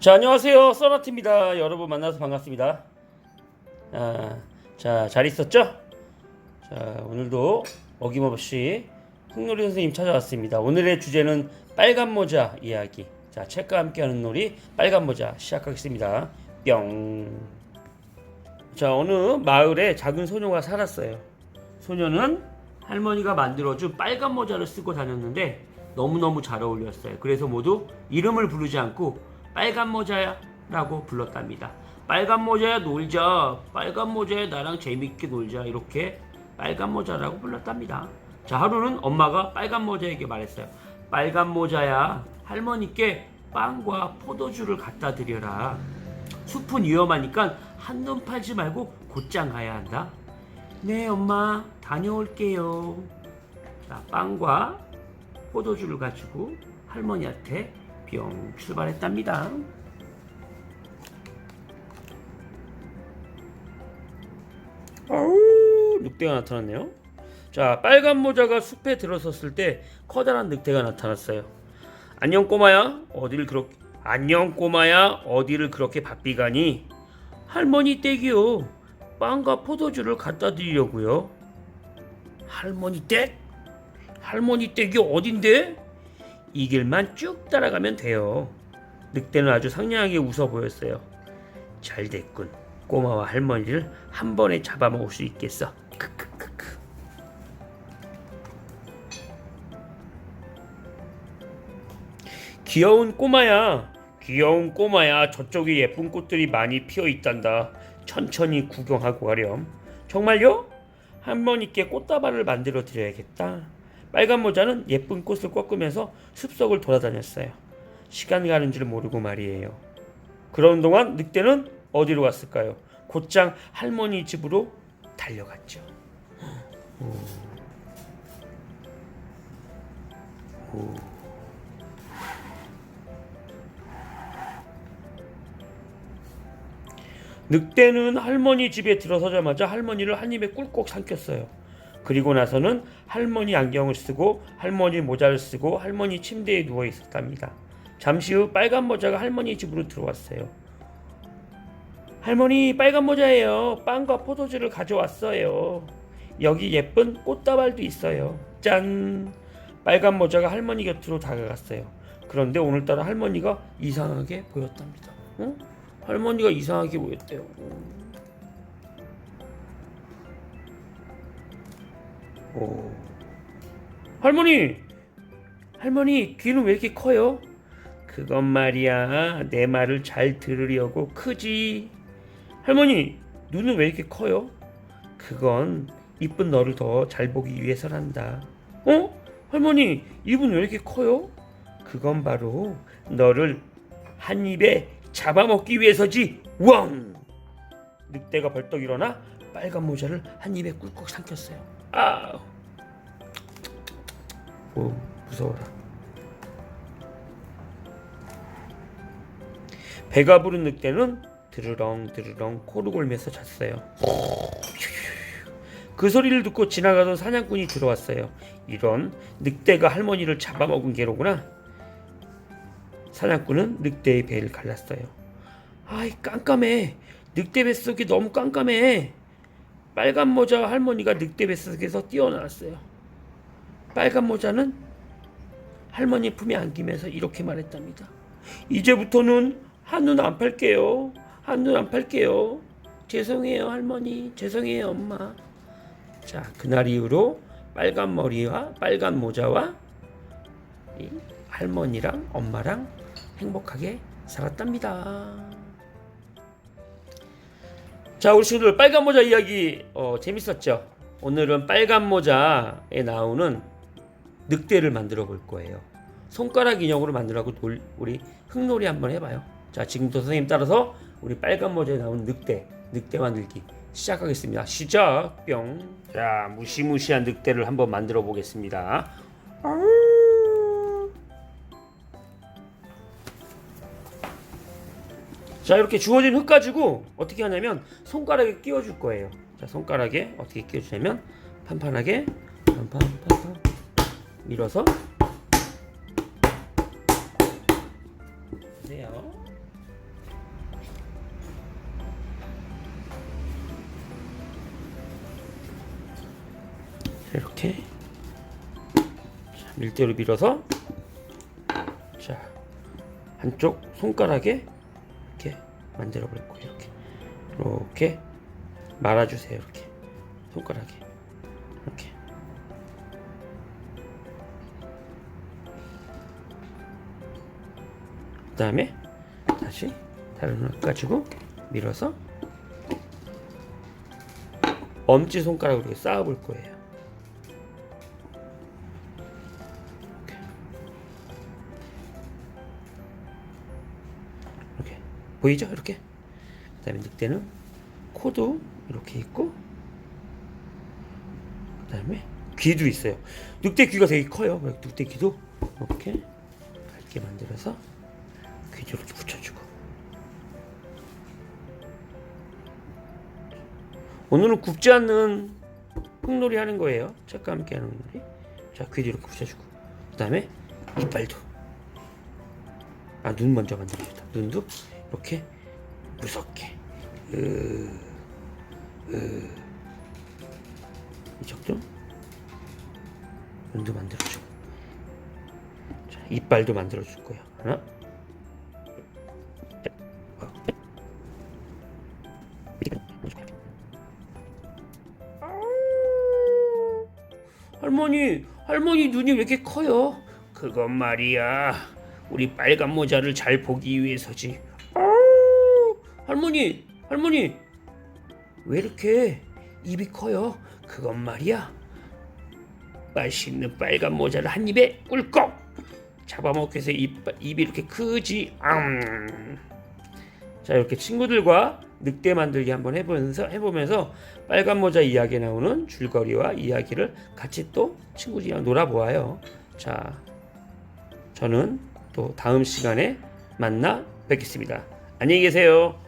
자 안녕하세요. 써나트입니다. 여러분 만나서 반갑습니다. 아, 자잘 있었죠? 자 오늘도 어김없이 흑놀이 선생님 찾아왔습니다. 오늘의 주제는 빨간 모자 이야기. 자 책과 함께하는 놀이 빨간 모자 시작하겠습니다. 뿅자 어느 마을에 작은 소녀가 살았어요. 소녀는 할머니가 만들어준 빨간 모자를 쓰고 다녔는데 너무너무 잘 어울렸어요. 그래서 모두 이름을 부르지 않고 빨간 모자야 라고 불렀답니다. 빨간 모자야 놀자. 빨간 모자야 나랑 재밌게 놀자. 이렇게 빨간 모자라고 불렀답니다. 자, 하루는 엄마가 빨간 모자에게 말했어요. 빨간 모자야 할머니께 빵과 포도주를 갖다 드려라. 숲은 위험하니까 한눈 팔지 말고 곧장 가야 한다. 네, 엄마, 다녀올게요. 자, 빵과 포도주를 가지고 할머니한테 뿅 출발했답니다. 아우, 늑대가 나타났네요. 자, 빨간 모자가 숲에 들어섰을 때 커다란 늑대가 나타났어요. 안녕 꼬마야, 어디를 그렇게 안녕 꼬마야, 어디를 그렇게 바삐 가니? 할머니 댁이요. 빵과 포도주를 갖다 드리려고요. 할머니 댁? 할머니 댁이 어딘데? 이 길만 쭉 따라가면 돼요. 늑대는 아주 상냥하게 웃어 보였어요. 잘 됐군. 꼬마와 할머니를 한 번에 잡아먹을 수 있겠어. 크크크크. 귀여운 꼬마야. 귀여운 꼬마야. 저쪽에 예쁜 꽃들이 많이 피어 있단다. 천천히 구경하고 가렴. 정말요? 할머니께 꽃다발을 만들어 드려야겠다. 빨간 모자는 예쁜 꽃을 꺾으면서 숲속을 돌아다녔어요. 시간 가는 줄 모르고 말이에요. 그런 동안 늑대는 어디로 갔을까요? 곧장 할머니 집으로 달려갔죠. 오. 오. 늑대는 할머니 집에 들어서자마자 할머니를 한 입에 꿀꺽 삼켰어요. 그리고 나서는 할머니 안경을 쓰고 할머니 모자를 쓰고 할머니 침대에 누워 있었답니다. 잠시 후 빨간 모자가 할머니 집으로 들어왔어요. 할머니 빨간 모자예요. 빵과 포도주를 가져왔어요. 여기 예쁜 꽃다발도 있어요. 짠! 빨간 모자가 할머니 곁으로 다가갔어요. 그런데 오늘따라 할머니가 이상하게 보였답니다. 어? 할머니가 이상하게 보였대요. 오. 할머니! 할머니, 귀는 왜 이렇게 커요? 그건 말이야. 내 말을 잘 들으려고 크지. 할머니, 눈은 왜 이렇게 커요? 그건 이쁜 너를 더 잘 보기 위해서란다. 어? 할머니, 입은 왜 이렇게 커요? 그건 바로 너를 한 입에 잡아먹기 위해서지. 왕! 늑대가 벌떡 일어나 빨간 모자를 한 입에 꿀꺽 삼켰어요. 아, 오 무서워라. 배가 부른 늑대는 드르렁 드르렁 코를 골면서 잤어요. 그 소리를 듣고 지나가던 사냥꾼이 들어왔어요. 이런 늑대가 할머니를 잡아먹은 게로구나. 사냥꾼은 늑대의 배를 갈랐어요. 아이 깜깜해. 늑대 뱃속이 너무 깜깜해. 빨간 모자 할머니가 늑대 뱃속에서 뛰어나왔어요. 빨간 모자는 할머니 품에 안기면서 이렇게 말했답니다. 이제부터는 한눈 안 팔게요. 한눈 안 팔게요. 죄송해요 할머니. 죄송해요 엄마. 자 그날 이후로 빨간 머리와 빨간 모자와 이 할머니랑 엄마랑 행복하게 살았답니다. 자 우리 친구들 빨간 모자 이야기 어, 재밌었죠? 오늘은 빨간 모자에 나오는 늑대를 만들어 볼 거예요. 손가락 인형으로 만들라고 돌, 우리 흙놀이 한번 해봐요. 자 지금부터 선생님 따라서 우리 빨간 모자에 나오는 늑대 늑대 만들기 시작하겠습니다. 시작 뿅. 자 무시무시한 늑대를 한번 만들어 보겠습니다. 자 이렇게 주어진 흙 가지고 어떻게 하냐면 손가락에 끼워줄 거예요. 자 손가락에 어떻게 끼워주냐면 판판하게 판판 판판 밀어서 주세요. 이렇게 자, 밀대로 밀어서 자 한쪽 손가락에 이렇게 만들어 버렸고 이렇게 이렇게 말아주세요. 이렇게 손가락에. 다음에 다시 다른 눈 가지고 밀어서 엄지 손가락으로 쌓아볼 거예요. 이렇게 보이죠? 이렇게. 그다음에 늑대는 코도 이렇게 있고, 그다음에 귀도 있어요. 늑대 귀가 되게 커요. 늑대 귀도 이렇게 밝게 만들어서 이렇게 붙여주고. 오늘은 굽지 않는 흙놀이 하는 거예요. 책과 함께 하는 흙놀이. 자, 이렇게 붙여주고. 그 다음에 이빨도. 아, 눈 먼저 만들어주다. 눈도 이렇게 무섭게. 으, 으. 이 정도? 눈도 만들어주고. 자, 이빨도 만들어줄 거야. 하나. 할머니, 할머니 눈이 왜 이렇게 커요? 그건 말이야. 우리 빨간 모자를 잘 보기 위해서지. 아우, 할머니, 할머니, 왜 이렇게 입이 커요? 그건 말이야. 맛있는 빨간 모자를 한 입에 꿀꺽 잡아먹기 위해서 입, 입이 이렇게 크지. 음. 자 이렇게 친구들과 늑대 만들기 한번 해보면서 해보면서 빨간 모자 이야기에 나오는 줄거리와 이야기를 같이 또 친구들이랑 놀아보아요. 자, 저는 또 다음 시간에 만나 뵙겠습니다. 안녕히 계세요.